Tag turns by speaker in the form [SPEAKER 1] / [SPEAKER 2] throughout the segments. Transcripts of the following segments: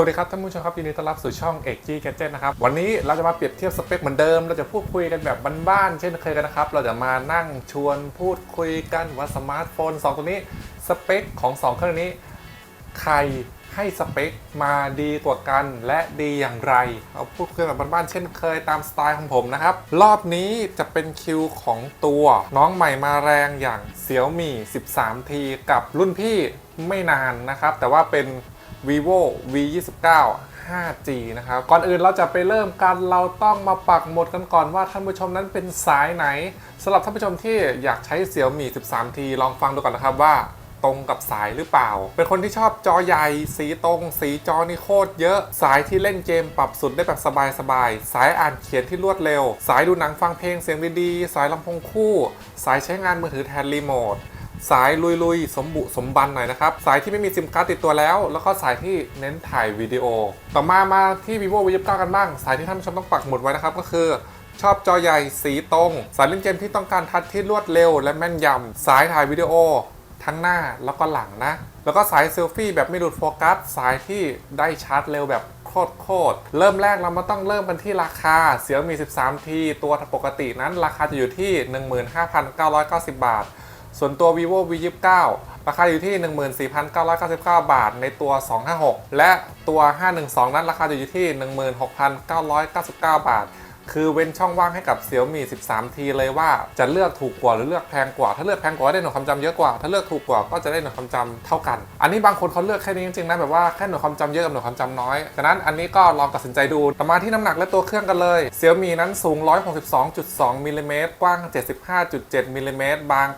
[SPEAKER 1] วัสดีครับท่านผู้ชมครับยินดีต้อนรับสู่ช่องเอกจีแกจนะครับวันนี้เราจะมาเปรียบเทียบสเปคเหมือนเดิม เราจะพูดคุยกันแบบบ้านๆเช่นเคยกันนะครับ เราจะมานั่งชวนพูดคุยกันว่าสมาร์ทโฟน 2 ตัวนี้สเปคของ 2 เครื่องนี้ ใครให้สเปคมาดีกว่ากันและดีอย่างไร เอาพูดคุยแบบบ้านๆเช่นเคยตามสไตล์ของผมนะครับ รอบนี้จะเป็นคิวของตัวน้องใหม่มาแรงอย่าง Xiaomi 13T กับรุ่นพี่ไม่นานนะครับแต่ว่าเป็น vivo v 2 9 5G นะครับก่อนอื่นเราจะไปเริ่มกันเราต้องมาปักหมดกันก่อนว่าท่านผู้ชมนั้นเป็นสายไหนสำหรับท่านผู้ชมที่อยากใช้ Xiaomi 13T ลองฟังดูก่อนนะครับว่าตรงกับสายหรือเปล่า เป็นคนที่ชอบจอใหญ่ สีตรง สีจอนี่โคตรเยอะ สายที่เล่นเกมปรับสุดได้แบบสบายๆ สายอ่านเขียนที่รวดเร็ว สายดูหนังฟังเพลงเสียงดีๆ สายลำโพงคู่ สายใช้งานมือถือแทนรีโมท สายลุยๆ สมบุสมบันหน่อยนะครับ สายที่ไม่มีซิมการ์ดติดตัวแล้ว แล้วก็สายที่เน้นถ่ายวิดีโอ ต่อมามาที่ vivo v 9กันบ้าง สายที่ท่านผู้ชมต้องปักหมุดไว้นะครับก็คือชอบจอใหญ่สีตรง สายเล่นเกมที่ต้องการทัชที่รวดเร็ว และแม่นยำสายถ่ายวิดีโอ ทั้งหน้าแล้วก็หลังนะ แล้วก็สายเซลฟี่แบบไม่หลุดโฟกัส สายที่ได้ชาร์จเร็วแบบโคตรโคตรเริ่มแรกเรามาต้องเริ่มกันที่ราคา Xiaomi 13T ตัวปกตินั้นราคาจะอยู่ที่ 15,990 บาท ส่วนตัว vivo v 2 9ราคาอยู่ที่ 14,999 บาทในตัว 256 และตัว 512 นั้นราคาอยู่ที่ 16,999 บาท คือเว้นช่องว่างให้กับ Xiaomi 13T เลยว่าจะเลือกถูกกว่าหรือเลือกแพงกว่า ถ้าเลือกแพงกว่าได้หน่วยความจำเยอะกว่า ถ้าเลือกถูกกว่าก็จะได้หน่วยความจำเท่ากัน อันนี้บางคนเขาเลือกแค่นี้จริงๆนะแบบว่าแค่หน่วยความจำเยอะกับหน่วยความจำน้อย ฉะนั้นอันนี้ก็ลองตัดสินใจดู ต่อมาที่น้ำหนักและตัวเครื่องกันเลย Xiaomi นั้นสูง 162.2มิลลิเมตรกว้าง 75.7มิลลิเมตรบาง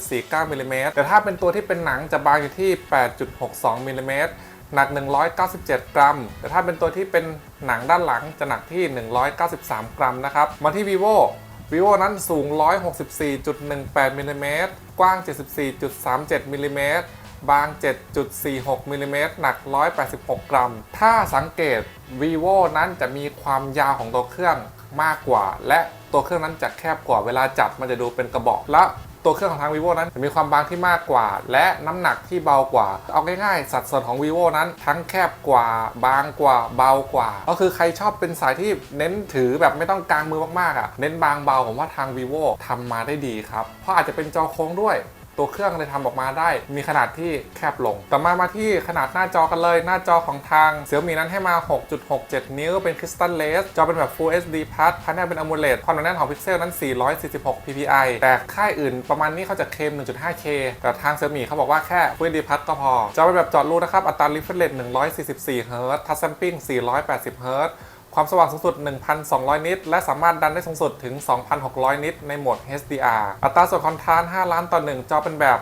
[SPEAKER 1] 8.49มิลลิเมตรแต่ถ้าเป็นตัวที่เป็นหนังจะบางอยู่ที่ 8.62มิลลิเมตร หนัก 197 กรัม แต่ถ้าเป็นตัวที่เป็นหนังด้านหลังจะหนักที่ 193 กรัมนะครับ มาที่ vivo vivo นั้นสูง 164.18มิลลิเมตรกว้าง 74.37มิลลิเมตรบาง 7.46มิลลิเมตรหนัก 186 กรัม ถ้าสังเกต vivo นั้นจะมีความยาวของตัวเครื่องมากกว่า และตัวเครื่องนั้นจะแคบกว่าเวลาจับมันจะดูเป็นกระบอก และ ตัวเครื่องของทาง vivo นั้นจะมีความบางที่มากกว่า และน้ำหนักที่เบากว่า เอาง่ายๆ สัดส่วนของ vivo นั้นทั้งแคบกว่า บางกว่า เบากว่า ก็คือใครชอบเป็นสายที่เน้นถือแบบไม่ต้องกางมือมากๆอะ เน้นบางเบาผมว่าทาง vivo ทำมาได้ดีครับ เพราะอาจจะเป็นจอโค้งด้วย ตัวเครื่องเลยทำออกมาได้ มีขนาดที่แคบลง ต่อมามาที่ขนาดหน้าจอกันเลย หน้าจอของทาง Xiaomi นั้นให้มา 6.67 นิ้ว เป็นคริสตัลเลส จอเป็นแบบ Full HD Plus ภายในเป็น AMOLED ความหนาแน่นของพิกเซลนั้น 446 ppi แต่ค่ายอื่นประมาณนี้เขาจะเคลม 1.5K แต่ทาง Xiaomi เขาบอกว่าแค่ Full HD Plus ก็พอ จอเป็นแบบจอดรูนะครับ อัตรา refresh rate 144 Hz touch sampling 480 Hz ความสว่างสูงสุด 1,200 นิตและสามารถดันได้สูงสุดถึง 2,600 นิตในโหมด HDR อัตราส่วนคอนทราสต์5ล้านต่อ 1 จอเป็นแบบ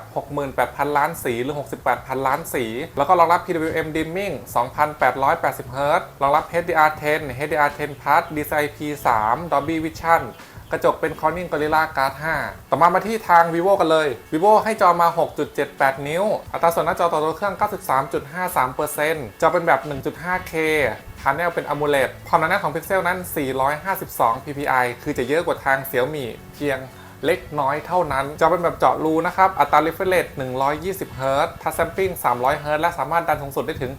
[SPEAKER 1] 68,000 ล้านสีหรือ 68,000 ล้านสี แล้วก็รองรับ PWM dimming 2,880 Hz รองรับ HDR10 HDR10 Plus DCI-P 3 Dolby Vision กระจกเป็น Corning Gorilla Glass 5 ต่อมามาที่ทาง vivo กันเลย vivo ให้จอมา 6.78 นิ้ว อัตราส่วนหน้าจอต่อตัวเครื่อง 93.53%จอเป็นแบบ 1.5K พาเนลเป็น AMOLED ความหนาแน่นของพิกเซลนั้น 452 ppi คือจะเยอะกว่าทาง Xiaomi เพียงเล็กน้อยเท่านั้นจอเป็นแบบเจาะรูนะครับ อัตรา refresh rate 120 Hz touch sampling 300 Hz และสามารถดันสูงสุดได้ถึง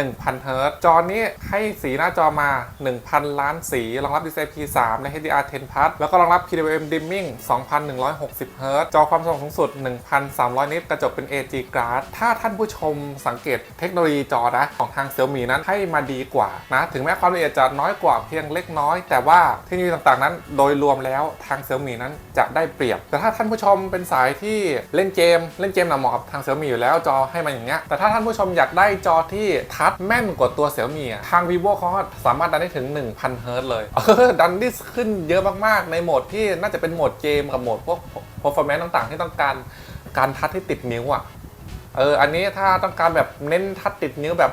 [SPEAKER 1] 1,000เฮิรตจอนี้ให้สีหน้าจอมา 1,000 ล้านสีรองรับ DCI-P 3และ HDR10 Plus แล้วก็รองรับ PWM dimming 2,160เฮิรตจอความสว่างสูงสุด 1,300 นิต กระจกเป็น AG Glass ถ้าท่านผู้ชมสังเกตเทคโนโลยีจอนะ ของทาง Xiaomi นั้นให้มาดีกว่านะ ถึงแม้ความละเอียดจะน้อยกว่าเพียงเล็กน้อย แต่ว่าเทคโนโลยีต่างๆนั้น โดยรวมแล้วทาง Xiaomi นั้นจะได้เปรียบ แต่ถ้าท่านผู้ชมเป็นสายที่เล่นเกม เล่นเกมหนาเหมาะกับทาง Xiaomi อยู่แล้วจอให้มันอย่างเงี้ยแต่ถ้าท่านผู้ชมอยากได้จอที่ทชแม่นกว่าตัว Xiaomi อะทาง vivo เขาสามารถดันได้ถึง 1,000เฮิรต์เลยเออดันได้ขึ้นเยอะมากๆ ในโหมดที่น่าจะเป็นโหมดเกมกับโหมดพวก performance ต่างๆ ที่ต้องการการทัชที่ติดนิ้วอะเอออันนี้ถ้าต้องการแบบเน้นทัดติดนิ้วแบบ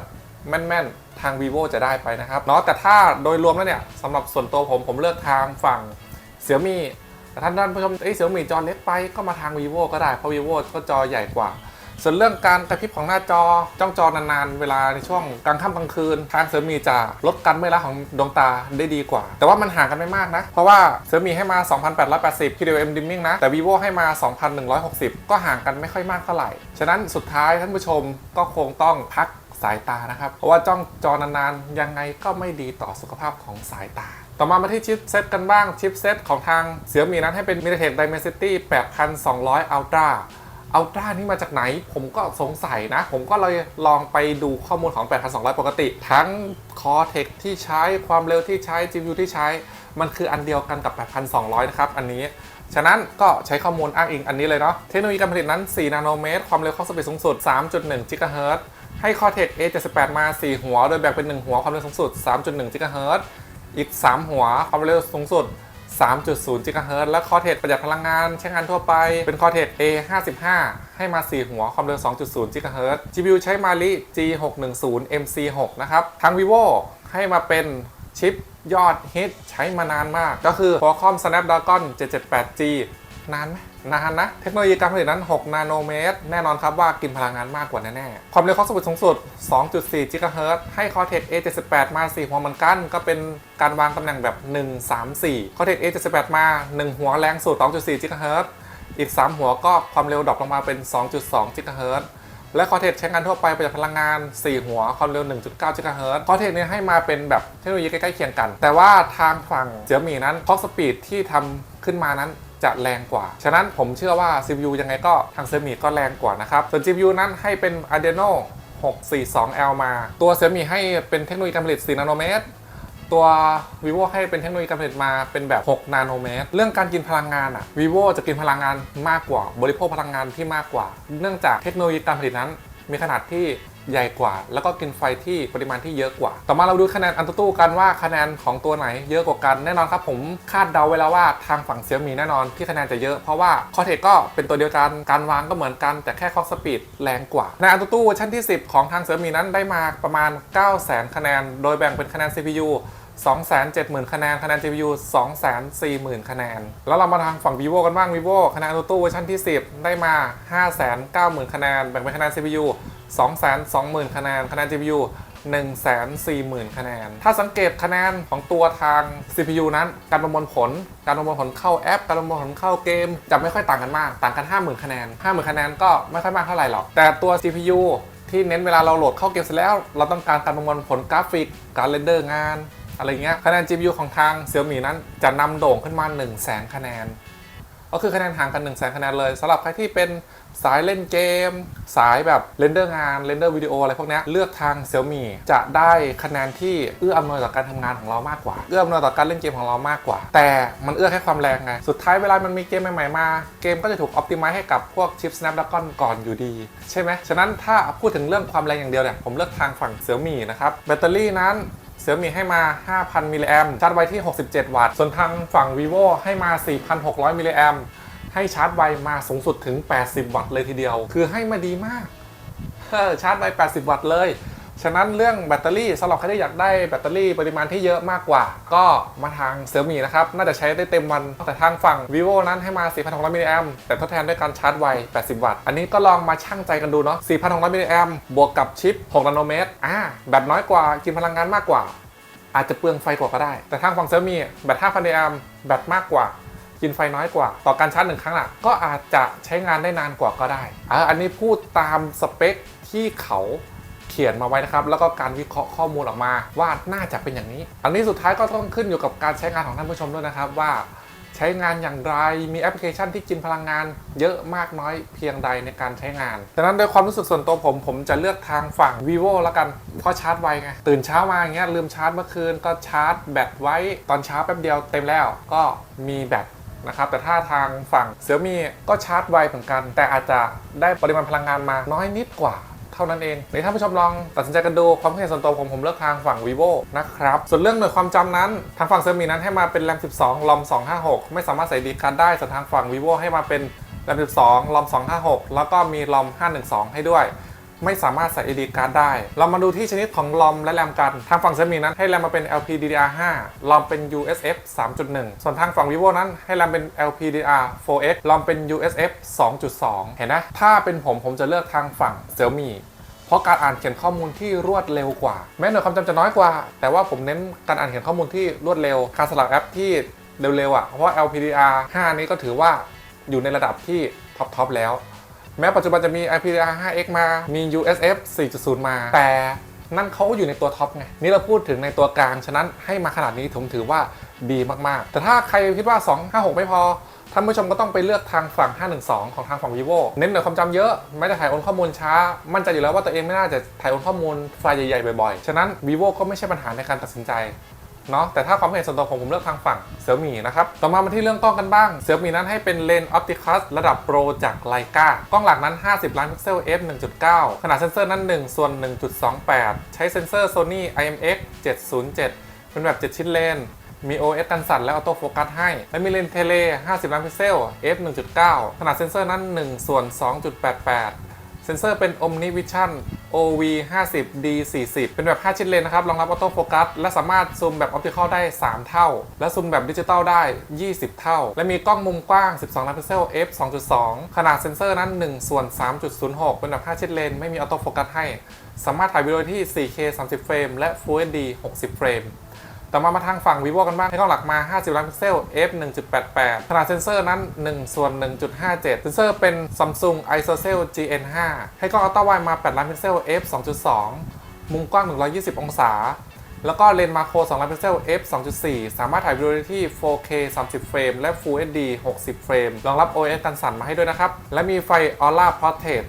[SPEAKER 1] แม่นๆ ทาง vivo จะได้ไปนะครับเนาะแต่ถ้าโดยรวมแล้วเนี่ยสำหรับส่วนตัวผมผมเลือกทางฝั่ง Xiaomi แต่ท่านท่านผู้ชมเอ้ย Xiaomi จอเล็กไปก็มาทาง vivo ก็ได้เพราะ vivo ก็จอใหญ่กว่า ส่วนเรื่องการกระพริบของหน้าจอจ้องจอนานๆ เวลาในช่วงกลางค่ำกลางคืน ทางเซอร์มีจะลดการเมื่อยล้าของดวงตาได้ดีกว่า แต่ว่ามันห่างกันไม่มากนะ เพราะว่าเซอร์มีให้มา 2,880 PWM dimming นะ แต่ vivo ให้มา 2,160 ก็ห่างกันไม่ค่อยมากเท่าไหร่ ฉะนั้นสุดท้ายท่านผู้ชมก็คงต้องพักสายตานะครับ เพราะว่าจ้องจอนานๆ ยังไงก็ไม่ดีต่อสุขภาพของสายตา ต่อมามาที่ชิปเซตกันบ้าง ชิปเซตของทางเสี่ยมีนั้นให้เป็น MediaTek Dimensity 8200 Ultra อัลตร้านี่มาจากไหน ผมก็สงสัยนะ ผมก็เลยลองไปดูข้อมูลของ 8200 ปกติ ทั้ง Cortex ที่ใช้ความเร็วที่ใช้ GPU ที่ใช้ มันคืออันเดียวกันกับ 8200 นะครับ อันนี้ ฉะนั้นก็ใช้ข้อมูลอ้างอิงอันนี้เลยเนาะเทคโนโลยีการผลิตนั้น 4 นาโนเมตร ความเร็วเข้าสปีดสูงสุด 3.1 GHz ให้ Cortex A78 มา 4 หัว โดยแบ่งเป็น 1 หัวความเร็วสูงสุด 3.1 GHz อีก 3 หัวความเร็วสูงสุด 3.0 GHz และคอเทสประหยัดพลังงานใช้งานทั่วไป เป็นคอเทส A55 ให้มา 4 หัว ความเร็ว 2.0 GHz GPU ใช้มาลิ G610 MC6 นะครับ ทาง vivo ให้มาเป็นชิปยอดฮิตใช้มานานมาก ก็คือ Qualcomm Snapdragon 778G นานไหมนานนะ เทคโนโลยีการผลิตนั้น 6 นาโนเมตร แน่นอนครับว่ากินพลังงานมากกว่าแน่ๆ ความเร็วข้าสปีดสูงสุด 2.4 GHz ให้ Cortex A78 มา 4 หัวเหมือนกัน ก็เป็นการวางตำแหน่งแบบ 1 3 4 Cortex A78 มา 1 หัวแรงสุด 2.4 GHz อีก 3 หัวก็ความเร็วดรอปลงมาเป็น 2.2 GHz และ Cortex ใช้งานทั่วไปประหยัดพลังงาน 4 หัว ความเร็ว 1.9 GHz Cortex เนี่ยให้มาเป็นแบบเทคโนโลยีใกล้ๆเคียงกัน แต่ว่าทางฝั่งเสี่ยมีนั้นคอกสปีดที่ทำขึ้นมานั้น จะแรงกว่า ฉะนั้นผมเชื่อว่า CPU ยังไงก็ทางเซมีก็แรงกว่านะครับ ส่วน GPU นั้นให้เป็น Adreno 642L มา ตัวเซมีให้เป็นเทคโนโลยีการผลิต4นาโนเมตรตัว vivo ให้เป็นเทคโนโลยีการผลิตมาเป็นแบบ 6 นาโนเมตร เรื่องการกินพลังงานอะ vivo จะกินพลังงานมากกว่า บริโภคพลังงานที่มากกว่า เนื่องจากเทคโนโลยีการผลิตนั้นมีขนาดที่ ใหญ่กว่า แล้วก็กินไฟที่ปริมาณที่เยอะกว่า ต่อมาเราดูคะแนนอันตุตู้กันว่าคะแนนของตัวไหนเยอะกว่ากันแน่นอนครับผมคาดเดาไว้แล้วว่าทางฝั่งเซี่ยมีแน่นอนที่คะแนนจะเยอะเพราะว่าคอเทก็เป็นตัวเดียวกันการวางก็เหมือนกัน แต่แค่คล็อกสปีดแรงกว่าในอันตุตู้เวอร์ชันที่ 10 ของทางเซี่ยมีนั้นได้มาประมาณ 9 0 0 0 0คะแนน โดยแบ่งเป็นคะแนน CPU 270,000 คะแนน คะแนน GPU 240,000 คะแนน แล้วเรามาทางฝั่ง vivo กันบ้าง vivo คะแนนอันตุตู้เวอร์ชันที่ 10 ได้มา 590,000 คะแนน แบ่งเป็นคะแนน CPU 220,000 คะแนน คะแนน GPU 140,000 คะแนน ถ้าสังเกตคะแนนของตัวทาง CPU นั้น การประมวลผล การประมวลผลเข้าแอป การประมวลผลเข้าเกม จะไม่ค่อยต่างกันมาก ต่างกัน 50,000 คะแนน 50,000 คะแนนก็ไม่ค่อยมากเท่าไหร่หรอก แต่ตัว CPU ที่เน้นเวลาเราโหลดเข้าเกมเสร็จแล้ว เราต้องการการประมวลผลกราฟิก การเรนเดอร์งาน อะไรเงี้ย คะแนน GPU ของทาง Xiaomi นั้นจะนำโด่งขึ้นมา 1 0 0 0 0 0 คะแนน ก็คือคะแนนห่างกัน 1 0 0 0 0 0 คะแนนเลยสำหรับใครที่เป็น สายเล่นเกม สายแบบเรนเดอร์งานเรนเดอร์วิดีโออะไรพวกนี้เลือกทาง Xiaomi จะได้คะแนนที่เอื้ออำนวยต่อการทำงานของเรามากกว่า เอื้ออำนวยต่อการเล่นเกมของเรามากกว่า แต่มันเอื้อแค่ความแรงไง สุดท้ายเวลามันมีเกมใหม่ๆมา เกมก็จะถูกอ p ติ i z e ให้กับพวกชิป Snapdragon ก่อนอยู่ดี ใช่ไหมฉะนั้นถ้าพูดถึงเรื่องความแรงอย่างเดียวเนี่ยผมเลือกทางฝั่ง Xiaomi นะครับแบตเตอรี่นั้นเซี่ยมีให้มา 5,000 มิลลิแอมชาร์จไว้ที่ 67 วัตต์ ส่วนทางฝั่ง vivo ให้มา 4,600 มิลลิแอม ให้ชาร์จไวมาสูงสุดถึง 80 วัตต์เลยทีเดียว คือให้มาดีมากเออชาร์จไว 80 วัตต์เลย ฉะนั้นเรื่องแบตเตอรี่สำหรับใครที่อยากได้แบตเตอรี่ปริมาณที่เยอะมากกว่า ก็มาทางเซี่ยมีนะครับ น่าจะใช้ได้เต็มวัน แต่ทางฝั่ง vivo นั้นให้มา 4,600 มิลลิแอมแต่ทดแทนด้วยการชาร์จไว 80 วัตต์ อันนี้ก็ลองมาชั่งใจกันดูเนาะ 4,600 มิลลิแอมบวกกับชิป 6 นาโนเมตร อ่า แบตน้อยกว่า กินพลังงานมากกว่า อาจจะเปลืองไฟกว่าก็ได้ แต่ทางฝั่งเซี่ยมีแบต5,000มิลลิแอมแบตมากกว่า กินไฟน้อยกว่า ต่อการชาร์จหนึ่งครั้งอะก็อาจจะใช้งานได้นานกว่าก็ได้อ่าอันนี้พูดตามสเปคที่เขาเขียนมาไว้นะครับ แล้วก็การวิเคราะห์ข้อมูลออกมาว่าน่าจะเป็นอย่างนี้ อันนี้สุดท้ายก็ต้องขึ้นอยู่กับการใช้งานของท่านผู้ชมด้วยนะครับว่าใช้งานอย่างไร มีแอปพลิเคชันที่กินพลังงาน เยอะมากน้อยเพียงใดในการใช้งานดังนั้นโดยความรู้สึกส่วนตัวผม ผมจะเลือกทางฝั่ง vivo แล้วกัน เพราะชาร์จไวไง ตื่นเช้ามาอย่างเงี้ยลืมชาร์จเมื่อคืน ก็ชาร์จแบตไว้ตอนเช้าแป๊บเดียวเต็มแล้ว ก็มีแบต นะครับแต่ถ้าทางฝั่งเซี่ยมีก็ชาร์จไวเหมือนกัน แต่อาจจะได้ปริมาณพลังงานมาน้อยนิดกว่าเท่านั้นเองในท่านผู้ชมลองตัดสินใจกันดูความเห็นส่วนตัวผมผมเลือกทางฝั่ง vivo นะครับ ส่วนเรื่องหน่วยความจำนั้น ทางฝั่งเซี่ยมีนั้นให้มาเป็น RAM 12 ROM 256 ไม่สามารถใส่ดีการ์ดได้ส่วนทางฝั่ง vivo ให้มาเป็น RAM 12 ROM 256 แล้วก็มี ROM 512 ให้ด้วย ไม่สามารถใส่ SD card ได้ เรามาดูที่ชนิดของ ROM และ RAM กัน ทางฝั่งเซี่ยมีนั้นให้ RAM มาเป็น LPDDR5 ROM เป็น USF 3.1 ส่วนทางฝั่ง vivo นั้นให้ RAM เป็น LPDDR4X ROM เป็น USF 2.2 เห็นนะ ถ้าเป็นผมผมจะเลือกทางฝั่ง Xiaomi เพราะการอ่านเขียนข้อมูลที่รวดเร็วกว่า แม้หน่วยความจำจะน้อยกว่า แต่ว่าผมเน้นการอ่านเขียนข้อมูลที่รวดเร็ว การสลับแอปที่เร็วๆอะ เพราะว่า LPDR 5 นี้ก็ถือว่าอยู่ในระดับที่ท็อปๆแล้ว แม้ปัจจุบันจะมี IPR 5X มา มี USF 4.0 มา แต่นั่นเขาอยู่ในตัวท็อปไง นี่เราพูดถึงในตัวกลาง ฉะนั้นให้มาขนาดนี้ผมถือว่าดีมากๆ แต่ถ้าใครคิดว่า 256 ไม่พอ ท่านผู้ชมก็ต้องไปเลือกทางฝั่ง 512 ของทางฝั่ง vivo เน้นหน่วยความจำเยอะ ไม่ได้ถ่ายโอนข้อมูลช้า มั่นใจอยู่แล้วว่าตัวเองไม่น่าจะถ่ายโอนข้อมูลไฟล์ใหญ่ๆบ่อยๆ ฉะนั้น vivo ก็ไม่ใช่ปัญหาในการตัดสินใจ เนาะแต่ถ้าความเห็นส่วนตัวผมผมเลือกทางฝั่งเซี่ยมี่นะครับ ต่อมามาที่เรื่องกล้องกันบ้างเซี่ยมี่นั้นให้เป็นเลนส์ออปติคัสระดับโปรจากไลกากล้องหลักนั้น 50 ล้านพิกเซล f 1.9 ขนาดเซนเซอร์นั้น 1 ส่วน 1.28 ใช้เซนเซอร์ Sony IMX 707 เป็นแบบ 7 ชิ้นเลนมี OS กันสั่นและออโต้โฟกัสให้ และมีเลนส์เทเล 50 ล้านพิกเซล f 1.9 ขนาดเซนเซอร์นั้น 1 ส่วน 2.88 ซนเซอร์เป็น OmniVision OV 50 D 40เป็นแบบ 5 ชิ้นเลนนะครับ รองรับออโต้โฟกัส และสามารถซูมแบบออปติคอลได้ 3 เท่า และซูมแบบดิจิตอลได้ 20 เท่า และมีกล้องมุมกว้าง 12 ล้านพิกเซล f 2.2 ขนาดเซนเซอร์นั้น 1 ส่วน 3.06 เป็นแบบ 5 ชิ้นเลน ไม่มีออโต้โฟกัสให้ สามารถถ่ายวิดีโอที่ 4K 30 เฟรม และ Full HD 60 เฟรม ต่อมามาทางฝั่ง vivo กันบ้างให้กล้องหลักมา 50 ล้านพิกเซล f 1.88 ขนาดเซนเซอร์นั้น 1 ส่วน 1.57 เซนเซอร์เป็น Samsung ISOCELL GN 5 ให้กล้องอัลตร้าไวมา 8 ล้านพิกเซล f 2.2 มุมกว้าง 120 องศา แล้วก็เลนส์มาโคร2ล้านพิกเซล f 2.4 สามารถถ่ายวิดีโอได้ที่ 4K 30 เฟรม และ Full HD 60 เฟรม รองรับ OS กันสั่นมาให้ด้วยนะครับ และมีไฟ Aura Portrait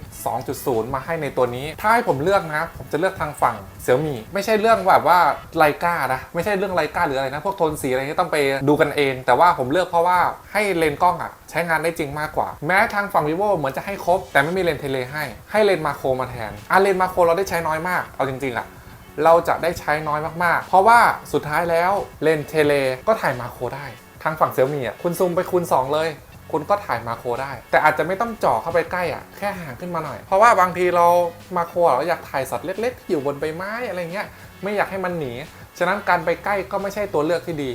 [SPEAKER 1] 2.0 มาให้ในตัวนี้ ถ้าให้ผมเลือกนะ ผมจะเลือกทางฝั่งเสี่ยมี่ไม่ใช่เรื่องแบบว่าไลกานะ ไม่ใช่เรื่องไลกาหรืออะไรนะ พวกโทนสีอะไรที่ต้องไปดูกันเอง แต่ว่าผมเลือกเพราะว่าให้เลนส์กล้องอะใช้งานได้จริงมากกว่า แม้ทางฝั่ง vivo เหมือนจะให้ครบ แต่ไม่มีเลนส์เทเลให้ ให้เลนส์มาโครมาแทนอะเลนส์มาโครเราได้ใช้น้อยมาก เอาจริงๆอะ เราจะได้ใช้น้อยมากๆ เพราะว่าสุดท้ายแล้วเลนเทเลก็ถ่ายมาโครได้ ทางฝั่งเซี่ยมี่อะคุณซูมไปคูณ2 เลย คุณก็ถ่ายมาโครได้ แต่อาจจะไม่ต้องจ่อเข้าไปใกล้อะแค่ห่างขึ้นมาหน่อย เพราะว่าบางทีเรามาโครเราอยากถ่ายสัตว์เล็กๆที่อยู่บนใบไม้อะไรเงี้ยไม่อยากให้มันหนี ฉะนั้นการไปใกล้ก็ไม่ใช่ตัวเลือกที่ดี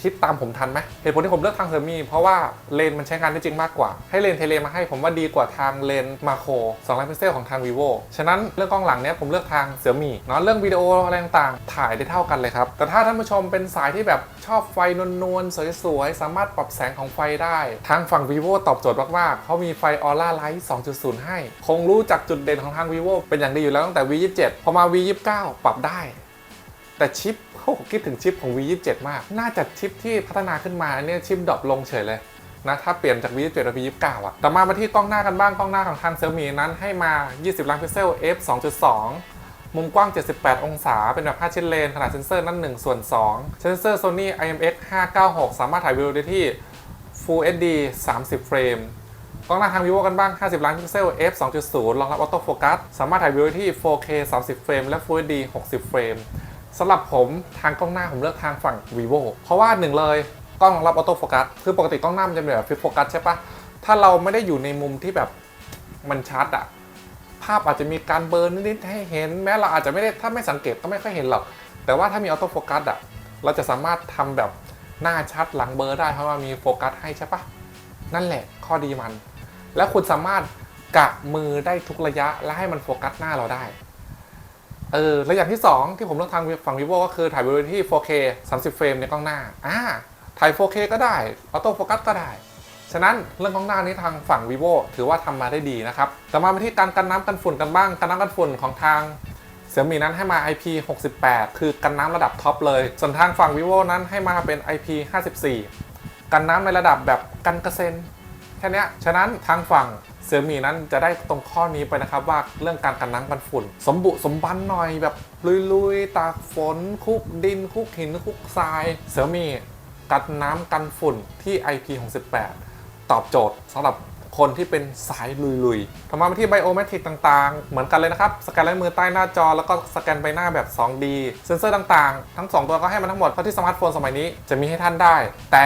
[SPEAKER 1] อะคิดตามผมทันไหมเหตุผลที่ผมเลือกทางเซอร์มีเพราะว่าเลนมันใช้งานได้จริงมากกว่า ให้เลนเทเลมาให้ผมว่าดีกว่าทางเลนมาโคร2ล้านพิกเซลของทาง vivo ฉะนั้นเรื่องกล้องหลังเนี้ยผมเลือกทางเซี่ยมี่เนาะเรื่องวิดีโออะไรต่างๆ ถ่ายได้เท่ากันเลยครับ แต่ถ้าท่านผู้ชมเป็นสายที่แบบชอบไฟนวลๆ สวยๆ สามารถปรับแสงของไฟได้ ทางฝั่ง vivo ตอบโจทย์มากๆเขามีไฟ Aura Light 2.0 ให้ คงรู้จักจุดเด่นของทาง vivo เป็นอย่างดีอยู่แล้วตั้งแต่ V27 พอมา V29 ปรับได้ แต่ชิปโอ้โหคิดถึงชิปของ V27 มาก น่าจะชิปที่พัฒนาขึ้นมาอันนี้ชิปดรอปลงเฉยเลยนะถ้าเปลี่ยนจาก V27 เป็น V29 อะ แต่มามาที่กล้องหน้ากันบ้าง กล้องหน้าของทาง Xiaomi นั้นให้มา 20 ล้านพิกเซล f 2.2 มุมกว้าง 78 องศา เป็นแบบ 5 ชิ้นเลน ขนาดเซนเซอร์นั้น 1 ส่วน 2 เซนเซอร์ Sony IMX 596 สามารถถ่ายวิดีโอได้ที่ Full HD 30 เฟรม กล้องหน้าทาง vivo กันบ้าง 50 ล้านพิกเซล f 2.0 รองรับออโต้โฟกัส สามารถถ่ายวิดีโอที่ 4K 30 เฟรม และ Full HD 60 เฟรม สำหรับผมทางกล้องหน้าผมเลือกทางฝั่ง vivo เพราะว่าหนึ่งเลยกล้องรองรับออโต้โฟกัสคือปกติกล้องหน้ามันจะเป็นแบบฟิปโฟกัสใช่ปะถ้าเราไม่ได้อยู่ในมุมที่แบบมันชัดอะภาพอาจจะมีการเบลอร์นิดๆให้เห็น แม้เราอาจจะไม่ได้ถ้าไม่สังเกตก็ไม่ค่อยเห็นหรอก แต่ว่าถ้ามีออโต้โฟกัสอะเราจะสามารถทำแบบหน้าชัดหลังเบลอร์ได้เพราะว่ามีโฟกัสให้ใช่ปะนั่นแหละข้อดีมัน แล้วคุณสามารถกะมือได้ทุกระยะและให้มันโฟกัสหน้าเราได้ เออแล้วอย่างที่ 2 ที่ผมเลือกทางฝั่ง vivo ก็คือถ่ายวิดีโอที่ 4K 30 เฟรมในกล้องหน้าอ่าถ่าย 4K ก็ได้ออโต้โฟกัสก็ได้ ฉะนั้นเรื่องกล้องหน้านี้ทางฝั่ง vivo ถือว่าทำมาได้ดีนะครับต่อมาไปที่การกันน้ำกันฝุ่นกันบ้างกันน้ำกันฝุ่นของทางเสี่ยมีนั้นให้มา IP 68 คือกันน้ำระดับท็อปเลย ส่วนทางฝั่ง vivo นั้นให้มาเป็น IP 54 กันน้ำในระดับแบบกันกระเซ็น แค่นี้ฉะนั้นทางฝั่งเซี่ยมีนั้นจะได้ตรงข้อนี้ไปนะครับว่าเรื่องการกันน้ำกันฝุ่น สมบุสมบันหน่อยแบบลุยๆ ตากฝน คุกดิน คุกหิน คุกทรายเซี่ยมีกันน้ำกันฝุ่นที่ IP68 ตอบโจทย์สำหรับคนที่เป็นสายลุยๆต่อมาไปที่ไบโอเมตริกต่างๆ เหมือนกันเลยนะครับ สแกนลายมือใต้หน้าจอแล้วก็สแกนใบหน้าแบบ 2D เซนเซอร์ต่างๆ ทั้ง 2 ตัวก็ให้มาทั้งหมดเท่าที่สมาร์ทโฟนสมัยนี้จะมีให้ท่านได้ แต่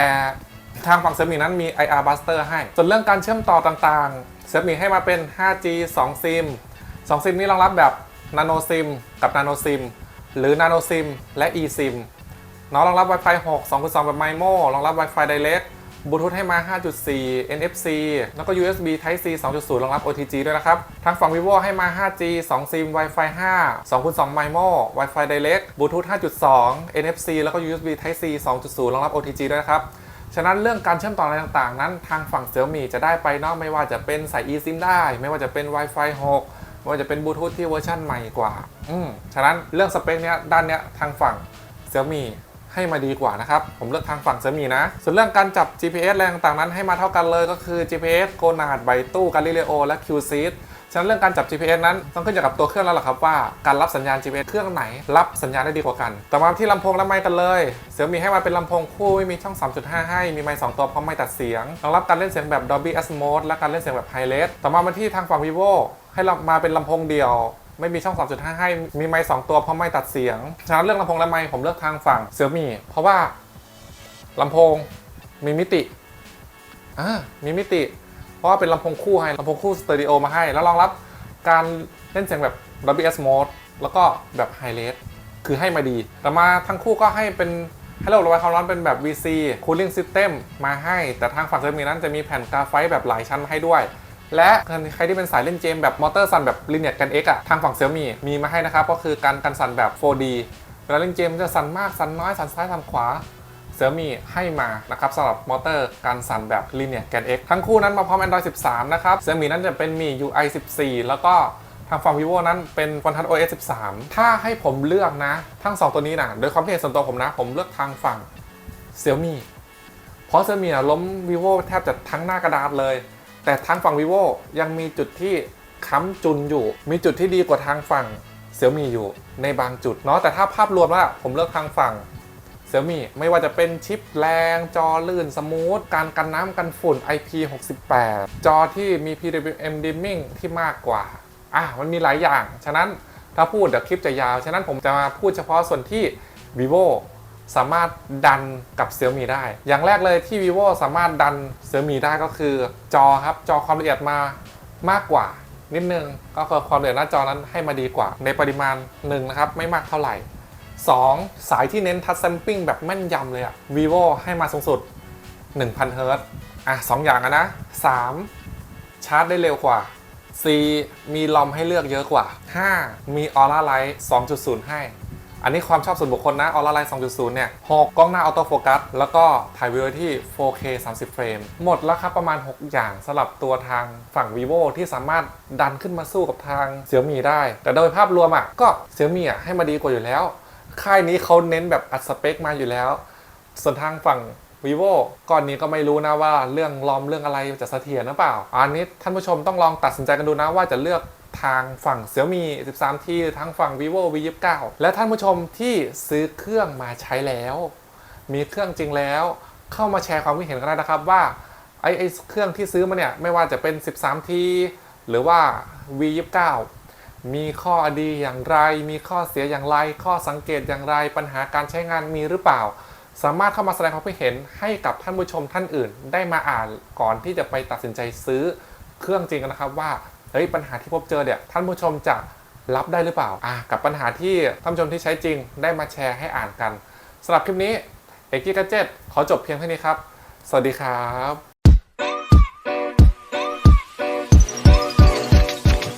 [SPEAKER 1] ทางฝั่งเซมีนั้นมี IR Buster ให้ ส่วนเรื่องการเชื่อมต่อต่างๆ เซมีให้มาเป็น 5G 2ซิม2ซิมนี้รองรับแบบ Nano SIM กับ Nano SIM หรือ Nano SIM และ eSIM เนาะรองรับ Wi-Fi 6 2.2 แบบ MIMO รองรับ Wi-Fi Direct บลูทูธให้มา 5.4 NFC แล้วก็ USB Type C 2.0 รองรับ OTG ด้วยนะครับ ทางฝั่ง vivo ให้มา 5G 2ซิม Wi-Fi 5 2.2 MIMO Wi-Fi Direct บลูทูธ5.2 NFC แล้วก็ USB Type C 2.0 รองรับ OTG ด้วยนะครับ ฉะนั้นเรื่องการเชื่อมต่ออะไรต่างๆ นั้น ทางฝั่งเซี่ยมี่จะได้ไปเนาะไม่ว่าจะเป็นสาย eSIM ได้ ไม่ว่าจะเป็น Wi-Fi 6 ไม่ว่าจะเป็นบลูทูธที่เวอร์ชันใหม่กว่า อืมฉะนั้นเรื่องสเปคเนี้ยด้านเนี้ยทางฝั่งเซี่ยมี่ให้มาดีกว่านะครับ ผมเลือกทางฝั่งเซี่ยมี่นะ ส่วนเรื่องการจับ GPS อะไรต่างๆนั้นให้มาเท่ากันเลยก็คือ GPS โกนาดไบตู้กาลิเลโอและ QSeed ฉะนั้นเรื่องการจับ GPS นั้นต้องขึ้นอยู่กับตัวเครื่องแล้วล่ะครับว่าการรับสัญญาณ GPS เครื่องไหน รับสัญญาณได้ดีกว่ากัน ต่อมาที่ลำโพงและไมค์กันเลยเสี่ยมีให้มาเป็นลำโพงคู่ไม่มีช่อง 3.5 ให้มีไมค์2ตัวพร้อมไมค์ตัดเสียงรองรับการเล่นเสียงแบบ Dolby Atmos และการเล่นเสียงแบบ High Res ต่อมามาที่ทางฝั่ง vivo ให้เรามาเป็นลำโพงเดี่ยวไม่มีช่อง 3.5 ให้ มีไมค์2ตัวพร้อมไมค์ตัดเสียง ฉะนั้นเรื่องลำโพงและไมค์ผมเลือกทางฝั่งเสี่ยมีเพราะว่าลำโพงมีมิติ อ่า มีมิติ เพราะว่าเป็นลำโพงคู่ให้ลำโพงคู่สเตอริโอมาให้ แล้วรองรับการเล่นเสียงแบบ Dolby Atmos แล้วก็แบบ High Res คือให้มาดี แต่มาทั้งคู่ก็ให้เป็นให้ระบบระบายความร้อนเป็นแบบ VC Cooling System มาให้ แต่ทางฝั่งเซมีนั้นจะมีแผ่นกาไฟแบบหลายชั้นมาให้ด้วย และใครที่เป็นสายเล่นเกมแบบมอเตอร์สั่นแบบ Linear กัน X อะทางฝั่งเซี่ยมีมีมาให้นะครับ ก็คือการกันสั่นแบบ 4D เวลาเล่นเกมจะสั่นมากสั่นน้อยสั่นซ้ายสั่นขวา เซี่ยมีให้มานะครับสำหรับมอเตอร์การสั่นแบบ Linear Gan X ทั้งคู่นั้นมาพร้อม Android 13 นะครับเซี่ยมีนั้นจะเป็นมี UI 14 แล้วก็ทางฝั่ง vivo นั้นเป็น OneTouch OS 13 ถ้าให้ผมเลือกนะ ทั้ง 2 ตัวนี้นะโดยความคิดเห็นส่วนตัวผมนะ ผมเลือกทางฝั่งเซี่ยมีเพราะเซี่ยมีอะล้ม vivo แทบจะทั้งหน้ากระดาษเลย แต่ทางฝั่ง vivo ยังมีจุดที่ค้ำจุนอยู่ มีจุดที่ดีกว่าทางฝั่งเซี่ยมีอยู่ในบางจุดเนาะแต่ถ้าภาพรวมแล้วผมเลือกทางฝั่ง ซี่ยมี่ไม่ว่าจะเป็นชิปแรง จอลื่นสมูท การกันน้ำกันฝุ่น IP68 จอที่มี PWM dimming ที่มากกว่า อะ มันมีหลายอย่าง ฉะนั้นถ้าพูดเดี๋ยวคลิปจะยาว ฉะนั้นผมจะมาพูดเฉพาะส่วนที่ vivo สามารถดันกับ Xiaomi ได้ อย่างแรกเลยที่ vivo สามารถดัน Xiaomi ได้ก็คือ จอครับ จอความละเอียดมามากกว่านิดนึงก็คือความละเอียดหน้าจอนั้นให้มาดีกว่า ในปริมาณหนึ่งนะครับไม่มากเท่าไหร่ 2. สายที่เน้นทัชแซมปิ้งแบบแม่นยำเลยอะ vivo ให้มาสูงสุด 1,000เฮิร์ตอะสองอย่างอะนะ 3. ชาร์จได้เร็วกว่า 4. มีลอมให้เลือกเยอะกว่า 5. มีออร่าไลท์2.0 ให้ อันนี้ความชอบส่วนบุคคลนะออร่าไลท์2.0 เนี่ย 6 กล้องหน้าออโต้โฟกัสแล้วก็ถ่ายวิดีโอที่ 4K 30 เฟรม หมดแล้วครับประมาณ 6 อย่างสำหรับตัวทางฝั่ง vivo ที่สามารถดันขึ้นมาสู้กับทาง Xiaomi ได้ แต่โดยภาพรวมอะก็ Xiaomi อะให้มาดีกว่าอยู่แล้ว ค่ายนี้เขาเน้นแบบอัดสเปคมาอยู่แล้ว ส่วนทางฝั่ง vivo ก่อนนี้ก็ไม่รู้นะว่าเรื่องลอมเรื่องอะไรจะเสถียรหรือเปล่า อันนี้ท่านผู้ชมต้องลองตัดสินใจกันดูนะว่าจะเลือกทางฝั่ง Xiaomi 13T หรือทางฝั่ง vivo V29 และท่านผู้ชมที่ซื้อเครื่องมาใช้แล้ว มีเครื่องจริงแล้ว เข้ามาแชร์ความคิดเห็นกันได้นะครับว่าไอ้ไอ้เครื่องที่ซื้อมาเนี่ยไม่ว่าจะเป็น 13T หรือว่า V29 มีข้อดีอย่างไร มีข้อเสียอย่างไร ข้อสังเกตอย่างไร ปัญหาการใช้งานมีหรือเปล่า สามารถเข้ามาแสดงความคิดเห็นให้กับท่านผู้ชมท่านอื่น ได้มาอ่านก่อนที่จะไปตัดสินใจซื้อเครื่องจริงนนะครับว่าเฮ้ยปัญหาที่พบเจอเนี่ยท่านผู้ชมจะรับได้หรือเปล่าอะกับปัญหาที่ท่านผู้ชมที่ใช้จริง ได้มาแชร์ให้อ่านกันสำหรับคลิปนี้เอกกี้กัจเจ็ตขอจบเพียงเท่านี้ครับ สวัสดีครับ